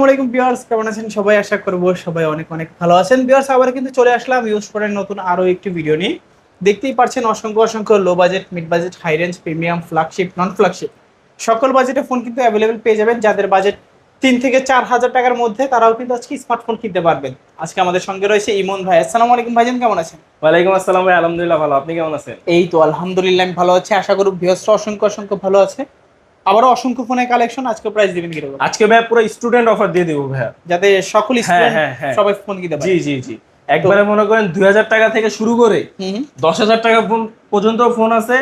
আসসালামু আলাইকুম ভিউয়ার্স কেমন আছেন সবাই? আশা করব সবাই অনেক অনেক ভালো আছেন। ভিউয়ার্স আবার কিন্তু চলে আসলাম ইউজ ফোনের নতুন আরও একটি ভিডিও নিয়ে। দেখতেই পাচ্ছেন অসংখ্য অসংখ্য low budget mid budget high range premium flagship non flagship সকল বাজেটে ফোন কিন্তু অ্যাভেলেবেল পেয়ে যাবেন। যাদের বাজেট তিন থেকে চার হাজার টাকার মধ্যে তারাও কিন্তু আজকে স্মার্টফোন কিনতে পারবেন। আজকে আমাদের সঙ্গে রয়েছে ইমন ভাই। আসসালামু আলাইকুম ভাইজান কেমন আছেন? ওয়ালাইকুম আসসালাম ভাই আলহামদুলিল্লাহ ভালো। আপনি কেমন আছেন? এই তো আলহামদুলিল্লাহ আমি ভালো আছি। আশা করি ভিউয়ার্সরা অসংখ্য অসংখ্য ভালো আছে। আবারও অসংখ্য ফোনের কালেকশন আজকে প্রাইস দিবেন কীরকম? আজকে ভাই পুরো স্টুডেন্ট অফার দিয়ে দিব ভাইয়া যাতে সকল হ্যাঁ, স্টুডেন্ট হ্যাঁ, হ্যাঁ। সবাই ফোন কিনতে পারে। জি জি জি। একবারে মনে করেন দুই হাজার টাকা থেকে শুরু করে। দশ হাজার টাকা ফোন পর্যন্ত ফোন আছে।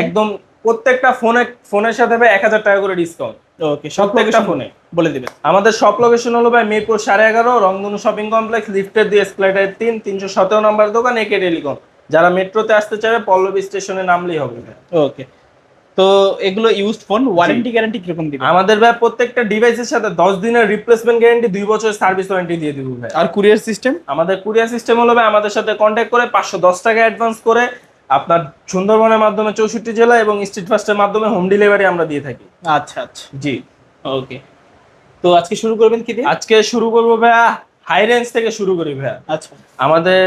একদম প্রত্যেকটা ফোনে ফোনের সাথে ভাই এক হাজার টাকা করে ডিসকাউন্ট ওকে সব প্রত্যেকটা ফোনে বলে দিবেন। আমাদের সব লোকেশন হলো ভাই মিরপুর সাড়ে এগারো রংধনু শপিং কমপ্লেক্স লিফটের দিয়ে এসকেলেটার তিন তিনশো সতেরো নম্বর দোকান একে টেলিকম যারা মেট্রোতে আসতে চাবে পল্লবী স্টেশনে নামলেই হবে। ওকে তো এগুলো ইউজড ফোন ওয়ারেন্টি গ্যারান্টি কীরকম দিবেন আমাদের ভাই প্রত্যেকটা ডিভাইসের সাথে দশ দিনের রিপ্লেসমেন্ট গ্যারান্টি দুই বছর সার্ভিস ওয়ারেন্টি দিয়ে দিব ভাই। আর কুরিয়ার সিস্টেম আমাদের কুরিয়ার সিস্টেম হলো ভাই আমাদের সাথে কন্ট্যাক্ট করে পাঁচশো দশ টাকা অ্যাডভান্স করে আপনার সুন্দরবনের মাধ্যমে চৌষট্টি জেলা এবং স্ট্রিট ফাস্টের মাধ্যমে হোম ডেলিভারি আমরা দিয়ে থাকি। আচ্ছা আচ্ছা। জি। ওকে তো আজকে শুরু করবেন কি দিয়ে? আজকে শুরু করব ভাইয়া হাই রেঞ্জ থেকে শুরু করি ভাইয়া। আচ্ছা। আমাদের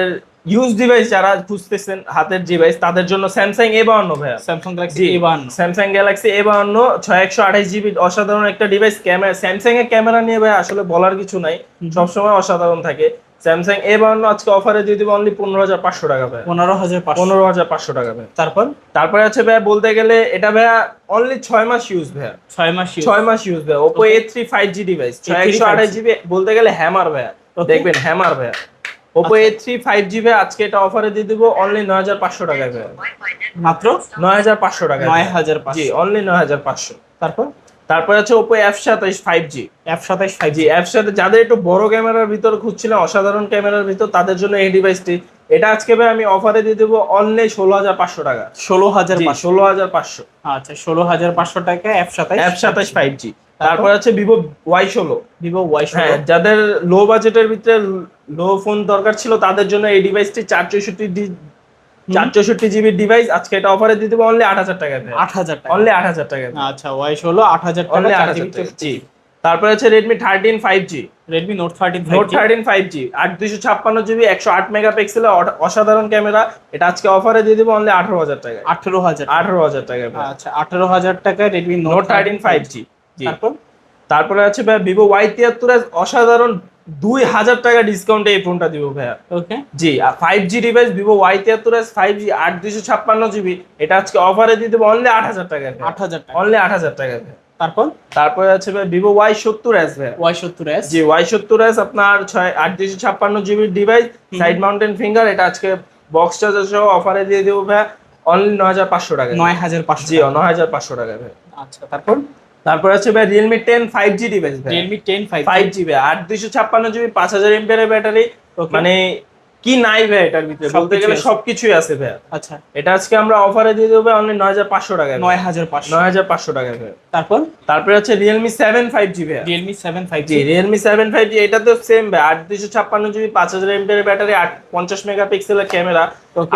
ইউজ ডিভাইস যারা খুঁজতেছেন হাতের ডিভাইস তাদের জন্য স্যামসাং এ বাউন্ন ভাইয়া। Samsung Galaxy A one Samsung Galaxy A বাউন্ন ছয় একশো আঠাশ জিবি অসাধারণ একটা ডিভাইস। ক্যামেরা স্যামসাং এর ক্যামেরা নিয়ে ভাই আসলে বলার কিছু নাই। সবসময় অসাধারণ থাকে। স্যামসাং এ বাউন্ন আজকে অফারে দিয়ে দিব অনলি পনেরো হাজার পাঁচশো টাকা ভাই পনেরো হাজার পনেরো হাজার পাঁচশো টাকা ভাই তারপর? তারপরে আছে ভাইয়া বলতে গেলে এটা ভাইয়া অনলি ছয় মাস ইউজ ভাইয়া। ছয় মাস ছয় মাস ইউজ ভাইয়া। Oppo A three five G device ছয় একশো আঠাশ জিবি বলতে গেলে হ্যামার ভাইয়া. দেখবেন হ্যামার ভাইয়া। Oppo A three five G আজকে এটা অফারে দিয়ে দিব অনলি নয় হাজার পাঁচশো টাকায় ভাইয়া মাত্র? নয় হাজার পাঁচশো টাকা নয় হাজার জি অনলি নয় হাজার পাঁচশো। তারপর? তারপরে আছে ওপো এফ সাতাইশ ফাইভ জি এফ সাতাইশ ফাইভ জি এফ সাথে যাদের একটু বড় ক্যামেরার ভিতর খুঁজছিলেন অসাধারণ ক্যামেরার ভিতর তাদের জন্য এই ডিভাইসটি এটা আজকে ভাই আমি অফারে দিয়ে দেবো অনলি ষোলো হাজার পাঁচশো টাকা। ষোলো হাজার ষোলো হাজার পাঁচশো। আচ্ছা ষোলো হাজার পাঁচশো টাকা এফ সাতাইশ এফ সাতাইশ ফাইভ জি তারপর? আছে ভিভো ওয়াই ষোলো। ভিভো ওয়াই হ্যাঁ যাদের লো বাজেটের ভিতরে লো ফোন দরকার ছিল তাদের জন্য এই ডিভাইসটি চার চৌষট্টি চার চৌষট্টি জিবির ডিভাইস আজকে এটা অফারে দিয়ে দেবো অনলি আট হাজার টাকা আট হাজার টাকা। অনলি আট হাজার টাকা আচ্ছা ওয়াই ষোলো আট হাজার টাকা অনলি আট হাজার জি তারপরে আছে Redmi thirteen five G Redmi Note thirteen Note thirteen five G আট দুইশো ছাপ্পান্ন জিবি একশো আট মেগাপিক্সেলের অসাধারণ ক্যামেরা এটা আজকে অফারে দিয়ে দেবো অনলি আঠারো হাজার টাকা আঠেরো হাজার আঠারো হাজার টাকা আচ্ছা আঠেরো হাজার টাকা Redmi Note thirteen five G. তারপর? তারপরে আছে ভাই ভিভো ওয়াই তিয়াত্তর অসাধারণ দুই হাজার টাকা ডিসকাউন্টে এই ফোনটা দিব ভাইয়া। Okay G five G device Vivo Y তিয়াত্তর এস ফাইভ জি আট দুইশো ছাপ্পান্ন জিবি এটা আজকে অফারে দিয়ে দেবো অনলি আট হাজার টাকা আট হাজার টাকা। অনলি আট হাজার টাকা তারপর? তারপরে আছে ভাই ভিভো ওয়াই সত্তর এস ভাই ওয়াই সত্তর এস জি ওয়াই সত্তর এস আপনার ছয় আট দুইশো ছাপ্পান্ন জিবির ডিভাইস সাইড মাউন্টেন ফিঙ্গার এটা আজকে বক্স চার্জার সহ অফারে দিয়ে দেবো ভাই অনলি নয় হাজার পাঁচশো টাকা। নয় হাজার পাঁচশো জি নয় হাজার পাঁচশো টাকা ভাই আচ্ছা তারপর? তারপরে আছে ভাই Realme ten five G device ভাই। Realme ten five five GB আট দুইশো ছাপ্পান্ন জিবি পাঁচ হাজার এমপিয়ারের ব্যাটারি। মানে কি নাই ভাই এটার ভিতরে বলতে গেলে সবকিছুই আছে ভাই। আচ্ছা। এটা আজকে আমরা অফারে দিয়ে দেবো অনলি নয় হাজার পাঁচশো টাকায় নয় হাজার পাঁচশো। নয় হাজার পাঁচশো টাকায় ভাই। তারপর? তারপরে হচ্ছে রিয়েলমি সেভেন ফাইভ জি ভাই। Realme seven five G Realme seven five G এটা তো সেম ভাই। আট দুইশো ছাপ্পান্ন জিবি পাঁচ হাজার এমপিয়ারের ব্যাটারি আট পঞ্চাশ মেগাপিক্সেলের ক্যামেরা.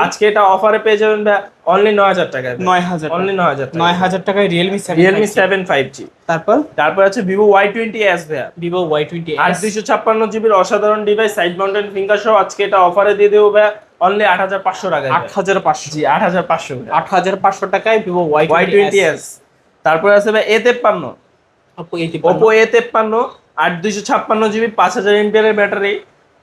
আজকে এটা অফারে পেয়ে যাবেন ভাই অনলি নয় হাজার টাকায় নয় হাজার অনলি নয় হাজার নয় হাজার টাকায় Realme Realme seven five G তারপর? তারপর আছে ভিভো ওয়াই টোয়েন্টি এস ভাইয়া। ভিভো ওয়াই টোয়েন্টি আট দুইশো ছাপ্পান্ন জিবির অসাধারণ ডিভাইস সাইড মাউন্টেন ফিঙ্গার সহ আজকে এটা অফারে দিয়ে দেবো ভাই অনলি আট হাজার পাঁচশো টাকায় আট হাজার পাঁচশো। জি আট হাজার পাঁচশো আট হাজার পাঁচশো টাকায় Vivo Y Y twenty S তারপরে আছে ভাই এ তেপ্পান্ন। ওপো এইটি ওপো এ তেপ্পান্ন আট দুইশো ছাপ্পান্ন জিবি পাঁচ হাজার এমপিয়ারের ব্যাটারি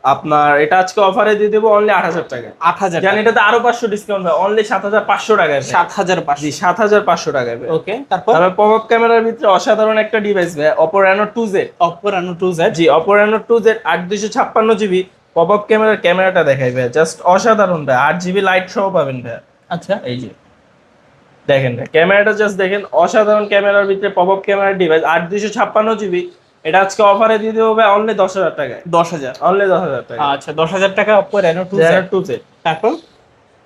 আপনার এটা আজকে অফারে দিয়ে দেবো অনলি আট হাজার টাকা। আট হাজার জানি এটাতে আরও পাঁচশো ডিসকাউন্ট হয় অনলি সাত হাজার পাঁচশো টাকায় সাত হাজার পাঁচশো। সাত হাজার পাঁচশো টাকায় ওকে তারপর? তারপর পপ আপ ক্যামেরার ভিতরে অসাধারণ একটা ডিভাইস ভাই Oppo Reno two Z Oppo Reno two Z G Oppo Reno two Z আট দুইশো ছাপ্পান্ন জিবি পপ আপ ক্যামেরার ক্যামেরাটা দেখাই ভাই জাস্ট অসাধারণ ভাই আট জিবি লাইট সহ পাবেন ভাই। আচ্ছা। এই যে দেখেন ভাই ক্যামেরাটা জাস্ট দেখেন অসাধারণ ক্যামেরার ভিতরে পপ আপ ক্যামেরার ডিভাইস আট দুইশো ছাপ্পান্ন জিবি এটা আজকে অফারে দিয়ে দেবো ভাই অনলি দশ হাজার টাকায়। দশ হাজার। অনলি দশ হাজার টাকা আচ্ছা দশ হাজার টাকা Oppo Reno two two Z তারপর?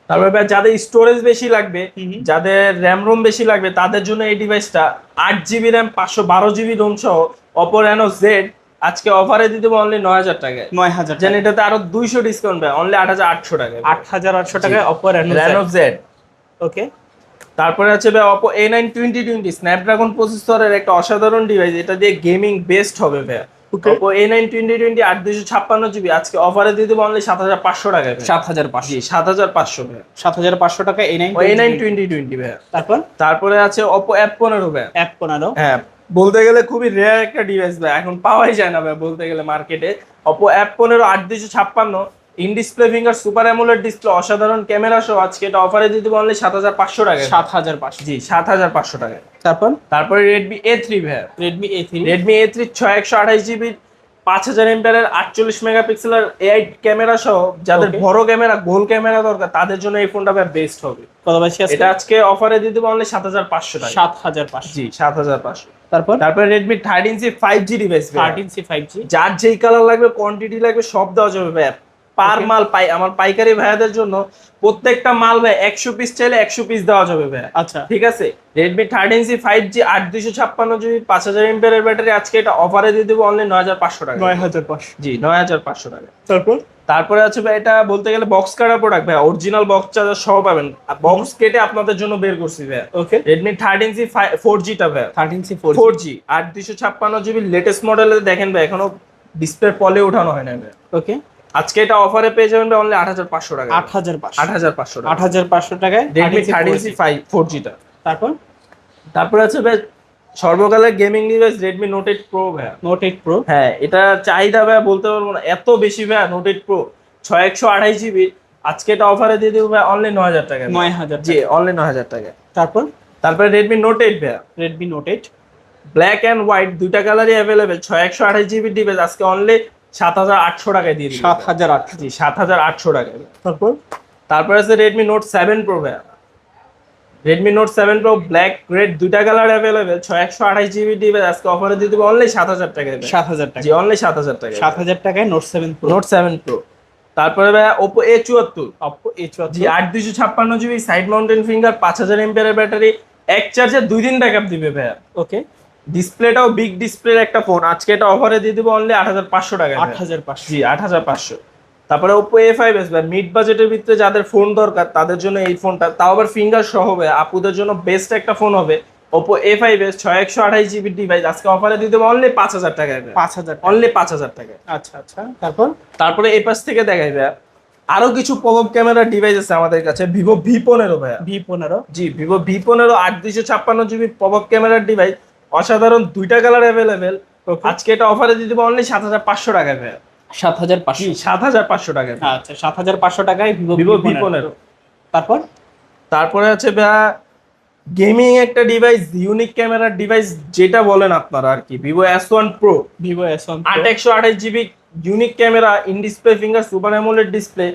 তারপরে ভাই যাদের স্টোরেজ বেশি লাগবে। যাদের র্যাম রোম বেশি লাগবে তাদের জন্য এই ডিভাইসটা আট জিবি র্যাম পাঁচশো বারো জিবি রোম সহ অপো রেনো জেড আজকে অফারে দিয়ে দেবো অনলি নয় হাজার টাকায়। নয় হাজার জানি এটাতে আরও দুইশো ডিসকাউন্ট পায় অনলি আট হাজার আটশো টাকায়। আট হাজার আটশো টাকায় Oppo Reno Reno Z okay তারপরে আছে ভাই Oppo A nine twenty twenty Snapdragon প্রসেসরের একটা অসাধারণ ডিভাইস এটা দিয়ে গেমিং বেস্ট হবে ভাই। Oppo A nine twenty twenty আট ছাপ্পান্ন জিবি আজকে অফারে দিয়ে দেবো অনলি সাত হাজার পাঁচশো ভাইয়া। সাত হাজার পাঁচশো। সাত হাজার পাঁচশো ভাইয়া সাত হাজার পাঁচশো টাকা A nine A nine twenty twenty ভাইয়া তারপর? তারপরে আছে ওপো অ্যাপ পনেরো ভাইয়া পনেরো। হ্যাঁ বলতে গেলে খুবই রেয়ার একটা ডিভাইস ভাই এখন পাওয়াই যায় না ভাই বলতে গেলে মার্কেটে অপো অ্যাপ পনেরো আট দুইশো ছাপ্পান্ন in display finger super AMOLED display অসাধারণ ক্যামেরা সহ আজকে এটা অফারে দিয়ে দেবো অনলি সাত হাজার পাঁচশো টাকা। সাত হাজার পাঁচশো। জি সাত হাজার পাঁচশো টাকা। তারপর? তারপরে রেডমি এ থ্রি ভাইয়া। Redmi A three Redmi A three ছয় একশো আঠাশ জিবি পাঁচ হাজার এমপিয়ারের আটচল্লিশ মেগাপিক্সেলের এআই ক্যামেরা সহ যাদের বড় ক্যামেরা গোল ক্যামেরা দরকার তাদের জন্য এই ফোনটা বেস্ট হবে। কত বেশি এটা আজকে অফারে দিয়ে দেবো অনলি সাত হাজার পাঁচশো টাকা। সাত হাজার পাঁচশো। জি সাত হাজার পাঁচশো। তারপর? তারপরে Redmi thirteen C five G device thirteen C five G যার যেই কালার লাগবে কোয়ান্টিটি লাগবে সব দেওয়া যাবে ভাই পার মাল পাই আমার পাইকারি ভাইয়াদের জন্য প্রত্যেকটা মাল ভাই একশো পিস চাইলে একশো পিস দেওয়া যাবে ভাই আচ্ছা। ঠিক আছে? Redmi thirteen C five G আট দুইশো ছাপ্পান্ন জিবি পাঁচ হাজার এমপিয়ারের ব্যাটারি আজকে এটা অফারে দিয়ে দেবো অনলি নয় হাজার পাঁচশো টাকা। নয় হাজার পাঁচশো। জি নয় হাজার পাঁচশো টাকা। তারপর? তারপরে আছে ভাই এটা বলতে গেলে বক্স কাটা প্রোডাক্ট ভাই অরিজিনাল বক্স চার্জার সহ পাবেন। বক্স কেটে আপনাদের জন্য বের করছি ভাই okay Redmi thirteen C four জিটা ভাই thirteen C four four G আট দুইশো ছাপ্পান্ন জিবি লেটেস্ট মডেলে দেখেন ভাই এখনও ডিসপ্লে পলে ওঠানো হয় না ভাই ওকে আজকে এটা অফারে পেয়ে যাবেন ভাই অনলি আট হাজার পাঁচশো টাকা আট হাজার পাঁচশো। আট হাজার পাঁচশো আট হাজার পাঁচশো টাকায় Redmi 13C thirteen 4G C five four জিটা তারপর? তারপরে আছে ভাই সর্বকালের gaming device Redmi Note eight Pro ভাই নোট এইট প্রো হ্যাঁ এটা চাহিদা ভাই বলতে পারব না। এত বেশি ভাই প্রো ছয় একশো আঠাশ জিবি আজকে এটা অফারে দিয়ে দেবো ভাই অনলি নয় হাজার টাকা নয় হাজার জি অনলি নয় হাজার টাকা তারপর? তারপরে রেডমি নোট এইট ভাই Redmi Note eight black and white দুইটা কালারই অ্যাভেলেবেল ছয় একশো আঠাশ জিবি ডিভাইস আজকে অনলি সাত হাজার আটশো টাকায় দিয়ে সাত হাজার আটশো। জি সাত হাজার আটশো টাকায় তারপর? তারপরে আছে রেডমি নোট সেভেন প্রো ভাইয়া। Redmi Note seven Pro black red দুইটা কালার অ্যাভেলেবেল ছয় একশো আঠাশ জিবি ডিভাইস আজকে অফারে দিয়ে দেবো অনলি সাত হাজার টাকায়। সাত হাজার টাকা। জি অনলি সাত হাজার টাকা সাত হাজার টাকায় Note seven Pro Note seven Pro তারপরে ভাইয়া ওপো এ চুয়াত্তর। অপো এ জি আট দুইশো ছাপ্পান্ন জিবি সাইড মাউন্টেন ফিঙ্গার পাঁচ হাজার এমপিয়ারের ব্যাটারি এক চার্জে দুই দিন ব্যাকআপ দিবে ভাইয়া। ওকে ডিসপ্লেটাও বিগ ডিসপ্লের একটা ফোন আজকে এটা অফারে দিয়ে দেবো অনলি আট হাজার পাঁচশো টাকা আট হাজার পাঁচশো। জি আট হাজার পাঁচশো। তারপরে ওপো এ ফাইভ এস ভাই মিড বাজেটের ভিতরে যাদের ফোন দরকার তাদের জন্য এই ফোনটা তাও আবার ফিঙ্গার সহ হবে আপুদের জন্য বেস্ট একটা ফোন হবে ওপো এ ফাইভ এস ছয় একশো আঠাশ জিবি ডিভাইস আজকে অফারে দিয়ে দেবো অনলি পাঁচ হাজার টাকা পাঁচ হাজার টাকা। অনলি পাঁচ হাজার টাকা। আচ্ছা আচ্ছা তারপর? তারপরে এই পাশ থেকে দেখাই ভাইয়া আরও কিছু পপ আপ ক্যামেরার ডিভাইস আছে আমাদের কাছে। ভিভো ভি পনেরো ভাইয়া। ভি পনেরো। জি ভিভো ভি পনেরো আট দুইশো ছাপ্পান্ন জিবি পপ ক্যামেরার ডিভাইস অসাধারণ দুইটা কালার অ্যাভেলেবেল তো আজকে এটা অফারে দিয়ে দেবো অনলি সাত হাজার পাঁচশো টাকায় ভাইয়া। সাত হাজার পাঁচশো? সাত হাজার পাঁচশো টাকায় আচ্ছা সাত হাজার পাঁচশো টাকায় ভিভো ভিভো ভি পনেরো তারপর? তারপরে আছে ভাইয়া গেমিং একটা ডিভাইস ইউনিক ক্যামেরার ডিভাইস যেটা বলেন আপনারা আর কি Vivo S one Pro Vivo S one আট একশো আঠাশ GB unique camera in display finger super AMOLED display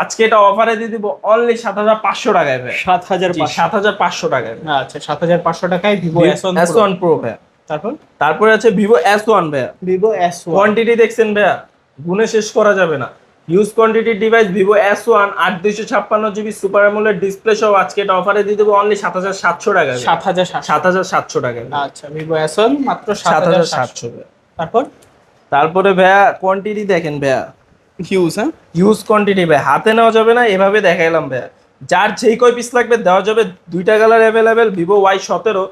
আজকে এটা অফারে দিয়ে দিব অনলি সাত হাজার পাঁচশো টাকায় ভাই। সাত হাজার সাত হাজার পাঁচশো টাকায় আচ্ছা সাত হাজার পাঁচশো টাকায় Vivo S one S one Pro ভাইয়া তারপর? তারপরে আছে ভিভো এস ওয়ান ভাইয়া ভিভো এস ওয়ান কোয়ান্টিটি দেখছেন ভাইয়া? গুণে শেষ করা যাবে না। Use quantity device Vivo S one আট দুইশো ছাপ্পান্ন জিবি সুপার অ্যামোলেড ডিসপ্লে সহ আজকে এটা অফারে দিয়ে দেবো অনলি সাত হাজার সাতশো টাকা সাত হাজার সাত হাজার সাতশো টাকা আচ্ছা ভিভো এস ওয়ান মাত্র সাত হাজার সাতশো। তারপর? তারপরে ভাইয়া কোয়ান্টিটি দেখেন ভাইয়া। হিউজ হ্যাঁ ইউজ কোয়ান্টিটি ভাই। হাতে নেওয়া যাবে না এভাবে দেখাইলাম ভাইয়া যার যেই কয় পিস লাগবে দেওয়া যাবে দুইটা কালার অ্যাভেলেবেল ভিভো ওয়াই সতেরো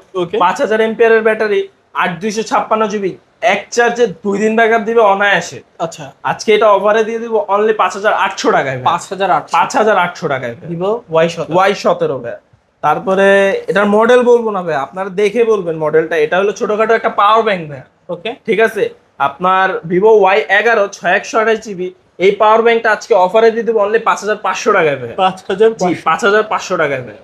পাঁচ হাজার এমপিয়ারের ব্যাটারি আট দুইশো ছাপ্পান্ন জিবি এক চার্জে দুই দিন ব্যাকআপ দিবে অনায়াসে। আচ্ছা। আজকে এটা অফারে দিয়ে দিব অনলি পাঁচ হাজার আটশো টাকায় পাঁচ হাজার আটশো। পাঁচ হাজার আটশো টাকায় ভিভো ওয়াই শত ওয়াই সতেরো ভাই। তারপরে এটার মডেল বলব না ভাই। আপনারা দেখে বলবেন মডেলটা এটা হলো ছোটখাটো একটা পাওয়ার ব্যাংক ভাই। ওকে ঠিক আছে? আপনার ভিভো ওয়াই এগারো ছয় একশো আঠাশ জিবি এই পাওয়ার ব্যাংকটা আজকে অফারে দিতে দেবো অনলি পাঁচ হাজার পাঁচশো টাকায় ভাই পাঁচ হাজার পাঁচ হাজার পাঁচশো টাকায় ভাই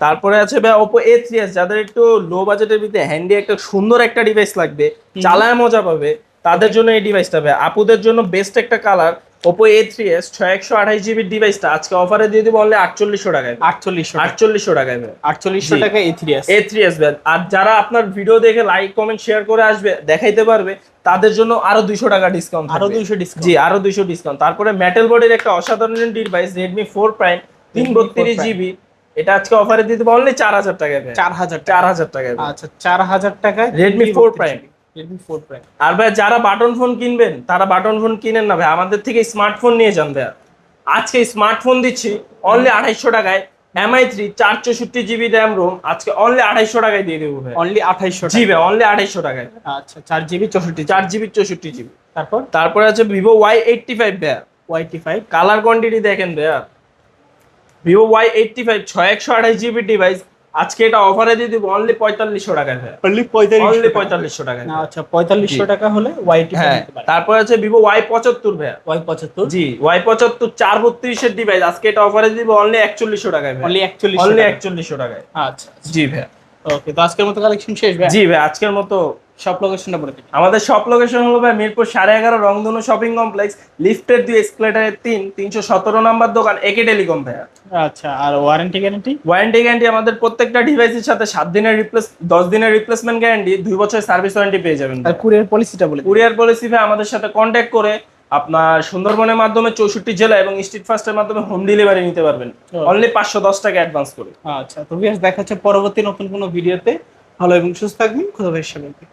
তারপরে আছে ভাই ওপো এ থ্রি এস যাদের একটু লো বাজেটের ভিতরে হ্যান্ডি একটা সুন্দর একটা ডিভাইস লাগবে চালায় মজা পাবে তাদের জন্য এই ডিভাইসটা ভাই আপুদের জন্য বেস্ট একটা colour Oppo A three S ছয় একশো আঠাশ জিবির ডিভাইসটা আজকে অফারে দিয়ে দেবো অনলি আটচল্লিশশো টাকায়। আটচল্লিশশো আটচল্লিশশো টাকায় আটচল্লিশশো। টাকা A three S A three S আর যারা আপনার ভিডিও দেখে লাইক কমেন্ট শেয়ার করে আসবে দেখাইতে পারবে তাদের জন্য আরও দুইশো টাকা ডিসকাউন্ট আরও দুইশো ডিসকাউন্ট জি আরও দুইশো ডিসকাউন্ট তারপরে মেটাল বডির একটা অসাধারণ ডিভাইস রেডমি ফোর প্রাইম তিন Redmi 4 বত্রিশ জিবি এটা আজকে অফারে দিতে অনলি চার হাজার টাকায় চার হাজার চার হাজার টাকায় আচ্ছা চার হাজার টাকায় Redmi 4 Prime। Redmi four Prime আর ভাই যারা বাটন ফোন কিনবেন তারা বাটন ফোন কিনেন না ভাই আমাদের থেকে স্মার্টফোন নিয়ে যান ভাই আজকে স্মার্টফোন দিচ্ছি অনলি আড়াইশো টাকায়। এমআই থ্রি চার চৌষট্টি জিবি র্যাম রোম আজকে অনলি আড়াইশো টাকায় দিয়ে দেবো ভাই অনলি আঠাইশশো জি ভাই অনলি আড়াইশো টাকায়। আচ্ছা চার জিবি চৌষট্টি চার জিবি চৌষট্টি জিবি তারপর? তারপরে আছে ভিভো ওয়াই এইটটি ফাইভ ভাইয়া। ওয়াইটি ফাইভ কালার কোয়ান্টিটি দেখেন ভাইয়া। ভিভো ওয়াই এইটটি ফাইভ ছয় একশো আঠাশ জিবি ডিভাইস আজকে এটা অফারে দিয়ে দিব অনলি পঁয়তাল্লিশশো টাকায় স্যার অনলি অনলি পঁয়তাল্লিশ পঁয়তাল্লিশশো টাকায় আচ্ছা পঁয়তাল্লিশশো। টাকা হলে ওয়াই হ্যাঁ তারপরে আছে ভিভো ওয়াই পঁচাত্তর ভাইয়া। ওয়াই পঁচাত্তর? জি ওয়াই পঁচাত্তর চার বত্রিশের ডিভাইস আজকে এটা অফারে দিব অনলি একচল্লিশশো টাকায় ভাই অনলি একচল্লিশ অনলি একচল্লিশশো টাকায়। আচ্ছা জি ভাই ওকে তো আজকের মতো কালেকশন শেষ ভাই জি ভাই আজকের মতো সব লোকেশনটা বলে আমাদের শপ লোকেশন হলো ভাই মিরপুর সাড়ে এগারো রংধনু শপিং কমপ্লেক্স লিফটের দুই এক্সপ্লেটারের তিন তিনশো সতেরো নাম্বার দোকান একে টেলিকম ভাইয়া। আচ্ছা আর ওয়ারেন্টি গ্যারান্টি ওয়ারেন্টি গ্যারান্টি আমাদের প্রত্যেকটা ডিভাইসের সাথে সাত দিনের রিপ্লেস দশ দিনের রিপ্লেসমেন্ট গ্যারান্টি দুই বছরের সার্ভিস ওয়ারেন্টি পেয়ে যাবেন আর কুরিয়ার পলিসিটা বলে কুরিয়ার পলিসি ভাই আমাদের সাথে কন্ট্যাক্ট করে আপনার সুন্দরবনের মাধ্যমে চৌষট্টি জেলা এবং স্ট্রিট ফাস্টের মাধ্যমে হোম ডেলিভারি নিতে পারবেন। অনলি পাঁচশো দশ টাকা অ্যাডভান্স করে। আচ্ছা তো দেখা হচ্ছে পরবর্তী নতুন কোনো ভিডিওতে ভালো এবং সুস্থ থাকবেন। খুদা সবাইকে।